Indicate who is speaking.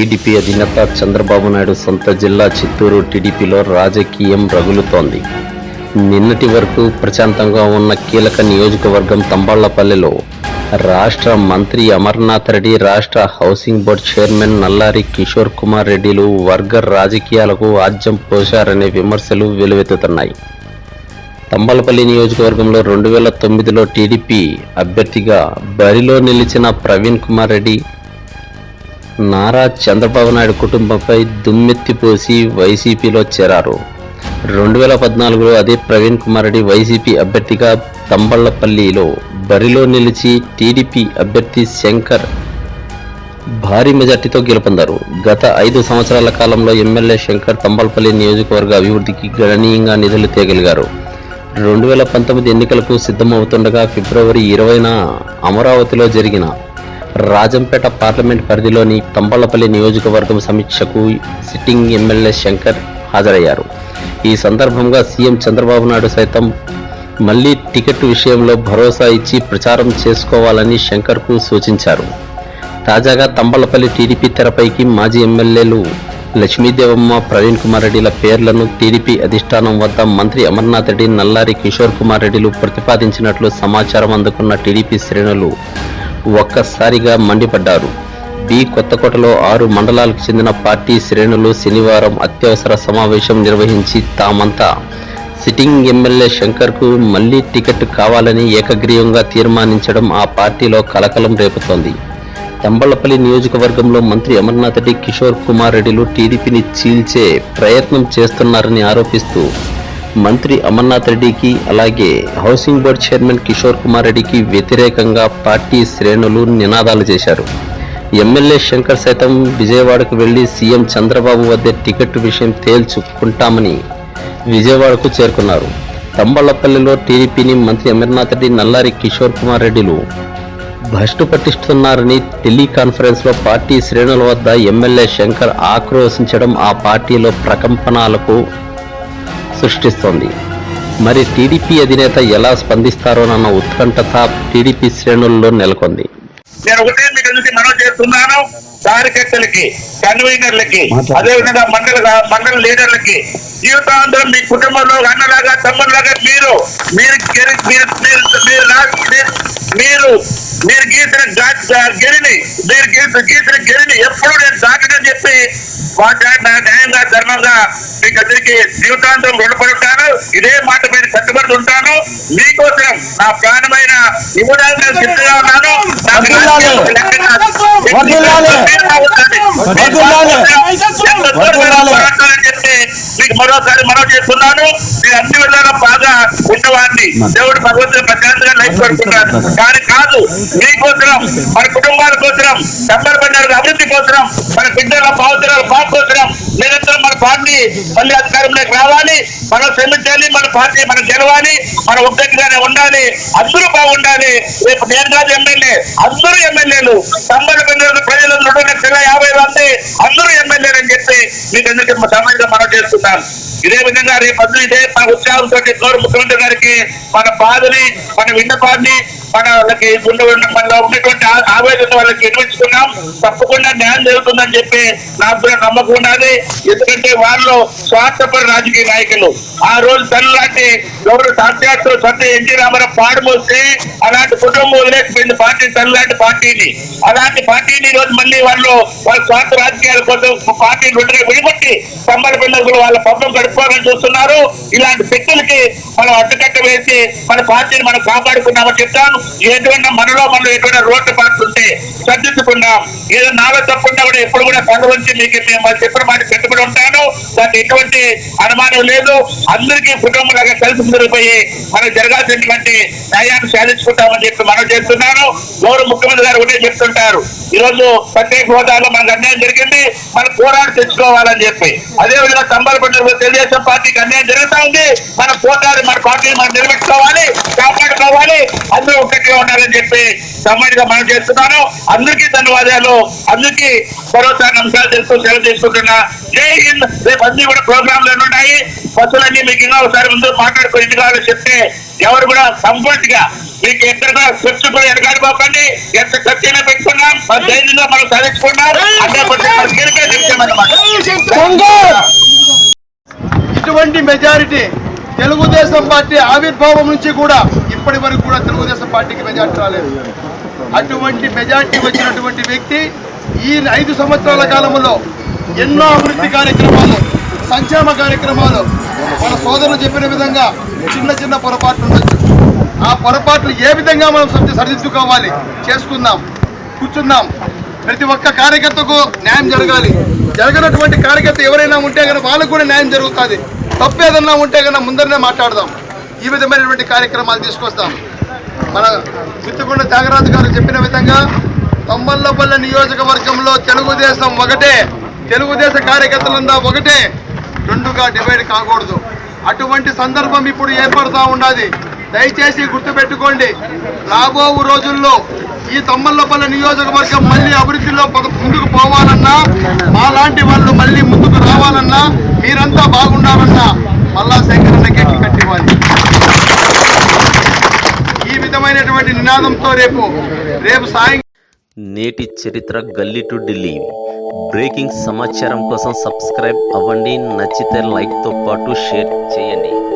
Speaker 1: TDP అధినేత చంద్రబాబు నాయుడు సొంత జిల్లా చిత్తూరు టీడీపీలో రాజకీయం రగులుతోంది. నిన్నటి వరకు ప్రశాంతంగా ఉన్న కీలక నియోజకవర్గం తంబాళ్ళపల్లెలో రాష్ట్ర మంత్రి అమర్నాథ్ రెడ్డి రాష్ట్ర housing board chairman Nallari Kishore Kumar రెడ్డిలు వర్గ రాజకీయాలకు ఆజ్యం పోశారనే విమర్శలు వెలువెత్తుతున్నాయి. తంబాలపల్లి నియోజకవర్గంలో రెండు వేల తొమ్మిదిలో టీడీపీ అభ్యర్థిగా బరిలో నిలిచిన ప్రవీణ్ కుమార్ రెడ్డి నారా చంద్రబాబు నాయుడు కుటుంబంపై దుమ్మెత్తిపోసి వైసీపీలో చేరారు. రెండు వేల పద్నాలుగులో అదే ప్రవీణ్ కుమార్ రెడ్డి వైసీపీ అభ్యర్థిగా తంబళ్ళపల్లిలో బరిలో నిలిచి టీడీపీ అభ్యర్థి శంకర్ భారీ మెజార్టీతో గెలుపొందారు. గత ఐదు సంవత్సరాల కాలంలో ఎమ్మెల్యే శంకర్ తంబలపల్లి నియోజకవర్గ అభివృద్ధికి గణనీయంగా నిధులు తేగలిగారు. రెండు వేల పంతొమ్మిది ఎన్నికలకు సిద్ధమవుతుండగా ఫిబ్రవరి ఇరవైన అమరావతిలో జరిగిన రాజంపేట పార్లమెంట్ పరిధిలోని తంబళ్ళపల్లి నియోజకవర్గం సమీక్షకు సిట్టింగ్ ఎమ్మెల్యే శంకర్ హాజరయ్యారు. ఈ సందర్భంగా సీఎం చంద్రబాబు నాయుడు సైతం మళ్ళీ టికెట్ విషయంలో భరోసా ఇచ్చి ప్రచారం చేసుకోవాలని శంకర్కు సూచించారు. తాజాగా తంబళ్ళపల్లి టీడీపీ తెరపైకి మాజీ ఎమ్మెల్యేలు లక్ష్మీదేవమ్మ ప్రవీణ్ కుమార్ రెడ్డిల పేర్లను టీడీపీ అధిష్టానం వద్ద మంత్రి అమర్నాథ్ రెడ్డి నల్లారి కిషోర్ కుమార్ రెడ్డిలు ప్రతిపాదించినట్లు సమాచారం అందుకున్న టీడీపీ శ్రేణులు ఒక్కసారిగా మండిపడ్డారు. బి. కొత్తకోటలో ఆరు మండలాలకు చెందిన పార్టీ శ్రేణులు శనివారం అత్యవసర సమావేశం నిర్వహించి తామంతా. సిట్టింగ్ ఎమ్మెల్యే శంకర్కు మళ్ళీ టికెట్ కావాలని ఏకగ్రీవంగా తీర్మానించడం ఆ పార్టీలో కలకలం రేపుతోంది. తంబళ్ళపల్లి నియోజకవర్గంలో మంత్రి అమర్నాథ్ రెడ్డి కిషోర్ కుమార్ రెడ్డిలు టీడీపీని చీల్చే ప్రయత్నం చేస్తున్నారని ఆరోపిస్తూ మంత్రి అమర్నాథ్ రెడ్డికి అలాగే housing board chairman Kishore Kumar రెడ్డికి వ్యతిరేకంగా పార్టీ శ్రేణులు నినాదాలు చేశారు. ఎమ్మెల్యే శంకర్ సైతం విజయవాడకు వెళ్ళి సీఎం చంద్రబాబు వద్ద టికెట్ విషయం తేల్చుకుంటామని విజయవాడకు చేరుకున్నారు. తంబళ్ళపల్లిలో టీడీపీని మంత్రి అమర్నాథ్ రెడ్డి నల్లారి కిషోర్ కుమార్ రెడ్డిలు భ్రష్టు పట్టిస్తున్నారని టెలికాన్ఫరెన్స్లో పార్టీ శ్రేణుల వద్ద ఎమ్మెల్యే శంకర్ ఆక్రోశించడం ఆ పార్టీలో ప్రకంపనాలకు సృష్టిస్తోంది. మరి టీడీపీ అధినేత ఎలా స్పందిస్తారోనన్న ఉత్కంఠత టీడీపీ శ్రేణుల్లో నెలకొంది.
Speaker 2: నేను ఒకటే మీకు ఎందుకు మనం చేస్తున్నాను? కార్యకర్తలకి కన్వీనర్లకి అదే విధంగా మండల మండల లీడర్లకి జీవితాంతరం మీ కుటుంబంలో అన్నలాగా తమ్ముళ్ళగా మీరు మీరు గెలి- మీరు మీరు మీరు నా- మీరు- మీరు మీరు గీసిన గా- గెలిని మీరు గీసిన గీసిన గెలిని ఎప్పుడు నేను దాటనని చెప్పి వాటి న్యాయంగా ధర్మంగా మీకు అందరికీ జీవితాంతం రుణపడి ఉంటాను ఇదే మాట మీద కట్టుబడి ఉంటాను. మీకోసం నా ప్రాణమైన ఇవ్వడానికి నేను సిద్ధంగా ఉన్నాను మీకు మరోసారి మనవి చేస్తున్నాను మీరు అన్ని విధాలా బాగా ఉన్నవాడిని దేవుడు భగవంతుడు ప్రశాంతంగా లైఫ్ పడుతున్నాను కానీ కాదు మీకోసరం మన కుటుంబాల కోసరం సంబర పండుగ అభివృద్ధి కోసరం మన బిడ్డల భావతరాల బాగు కోసరం నిరంతరం మన పార్టీ మళ్ళీ అధికారంలోకి రావాలి మనం శ్రమించాలి మన పార్టీ మనం గెలవాలి మన ఒక్కటిగానే ఉండాలి. అందరూ బాగుండాలి. రేపు నేను కాదు ఎమ్మెల్యే. అందరూ ఎమ్మెల్యేలు. తొంభై పండుగ ప్రజలు రెండు యాభై మంది అందరూ ఎమ్మెల్యేలు అని చెప్పి మీకు ఎందుకు సమయంగా మనం చేస్తున్నాను ఇదే విధంగా రేపు అందరూ ఇదే మన ఉత్సాహంతో గౌరవ ముఖ్యమంత్రి గారికి మన బాధని మన విన్నపాన్ని మన వాళ్ళకి గుండె మనలో ఉన్నటువంటి ఆవేదన వాళ్ళకి వినిపించుకున్నాం. తప్పకుండా న్యాయం జరుగుతుందని చెప్పి నాకు కూడా నమ్మకం ఉన్నది. ఎందుకంటే వాళ్ళు స్వార్థపర రాజకీయ నాయకులు. ఆ రోజు తల్లి లాంటి గౌరవ సాక్షాత్తు సత్య ఎన్టీ రామారావు పాడుమోస్తే అలాంటి కుటుంబం వదిలేసిపోయింది పార్టీ తల్లాంటి పార్టీని. అలాంటి పార్టీని ఈ రోజు మళ్ళీ వాళ్ళు వాళ్ళ స్వార్థ రాజకీయాల కోసం పార్టీని రెండుగా విడిపట్టి సంబర పిల్లలు వాళ్ళ పబ్బం గడుపుకోవాలని చూస్తున్నారు. ఇలాంటి శక్తులకి మనం అడ్డుకట్ట వేసి మన పార్టీని మనం కాపాడుకున్నామని చెప్తాను. ఎటువంటి మనలో మనం ఎటువంటి రోడ్డు పార్టీ ఉంటే సర్దిద్దుకున్నాం ఏదో నాలో తప్పకుండా కూడా ఎప్పుడు కూడా తలవంచి మీకు మేము చెప్పిన మాట పెట్టుబడి ఉంటాను. దానికి ఎటువంటి అనుమానం లేదు. అందరికీ కుటుంబంలాగా కలిసి ముందుకుపోయి మనకు జరగాల్సినటువంటి న్యాయాన్ని సాధించుకుంటామని చెప్పి మనం చేస్తున్నాను గౌరవ ముఖ్యమంత్రి గారు కూడా చెప్తుంటారు. ఈ రోజు ప్రత్యేక హోదాలో మనకు అన్యాయం జరిగింది మనం పోరాడు తెచ్చుకోవాలని చెప్పి. అదే విధంగా సంబరపడ్డ తెలుగుదేశం పార్టీకి అన్యాయం జరుగుతా ఉంది. మన పోరాడి మన పార్టీని మనం నిర్మించుకోవాలి కాపాడుకోవాలి అందరూ ఒక్కటిగా ఉండాలని చెప్పి సమాజంగా మనం చేస్తున్నాను. అందరికీ ధన్యవాదాలు. అందరికీ మరోసారి నమస్కారాలు తెలుసుకుని సెలవు తీసుకుంటున్నా. జై హింద్. రేపు అన్ని కూడా ప్రోగ్రాంలు ఉన్నాయి బస్సులన్నీ మీకు ఇంకా ఒకసారి ముందు మాట్లాడుకొని ఇది చెప్తే ఎవరు కూడా కంఫర్ట్గా మీకు ఎక్కడ కూడా ఖర్చు కూడా ఎడగాడిపోకండి ఎంత ఖర్చు అయినా పెట్టుకున్నాం మన ధైర్యంగా మనం సాధించుకున్నాం
Speaker 3: ఇటువంటి మెజారిటీ తెలుగుదేశం పార్టీ ఆవిర్భావం నుంచి కూడా ఇప్పటి వరకు కూడా తెలుగుదేశం పార్టీకి మెజారిటీ రాలేదు. అటువంటి మెజారిటీ వచ్చినటువంటి వ్యక్తి ఈ ఐదు సంవత్సరాల కాలంలో ఎన్నో అభివృద్ధి కార్యక్రమాలు సంక్షేమ కార్యక్రమాలు. మన సోదరులు చెప్పిన విధంగా చిన్న చిన్న పొరపాట్లు ఉండొచ్చు. ఆ పొరపాట్లు ఏ విధంగా మనం సరి- సరిదిద్దుకోవాలి? చేసుకుందాం కూర్చుందాం ప్రతి ఒక్క కార్యకర్తకు న్యాయం జరగాలి. జరగనటువంటి కార్యకర్త ఎవరైనా ఉంటే కనుక వాళ్ళకు కూడా న్యాయం జరుగుతుంది. తప్పు ఏదన్నా ఉంటే కనుక ముందరనే మాట్లాడదాం. ఈ విధమైనటువంటి కార్యక్రమాలు తీసుకొస్తాం. మన మిత్తుకొండ త్యాగరాజు గారు చెప్పిన విధంగా తమ్మల్లపల్లె నియోజకవర్గంలో తెలుగుదేశం ఒకటే. తెలుగుదేశ కార్యకర్తలంతా ఒకటే. రెండుగా డివైడ్ కాకూడదు. అటువంటి సందర్భం ఇప్పుడు ఏర్పడతా ఉన్నది. దయచేసి గుర్తుపెట్టుకోండి రాబో రోజుల్లో ఈ తమ్మల్లపల్లి నియోజకవర్గం మళ్ళీ అభివృద్ధిలో ముందుకు పోవాలన్నా మాలాంటి వాళ్ళు మళ్ళీ ముందుకు రావాలన్నా మీరంతా బాగుండాలన్నా మళ్ళా శంకరన్న గట్టి కట్టివ్వాలి. ఈ విధమైనటువంటి నినాదంతో రేపు రేపు సాయం
Speaker 1: నేటి చరిత్ర గల్లీ టు ఢిల్లీ. బ్రేకింగ్ సమాచారం కోసం సబ్స్క్రైబ్ అవ్వండి నచ్చితే లైక్తో పాటు షేర్ చేయండి.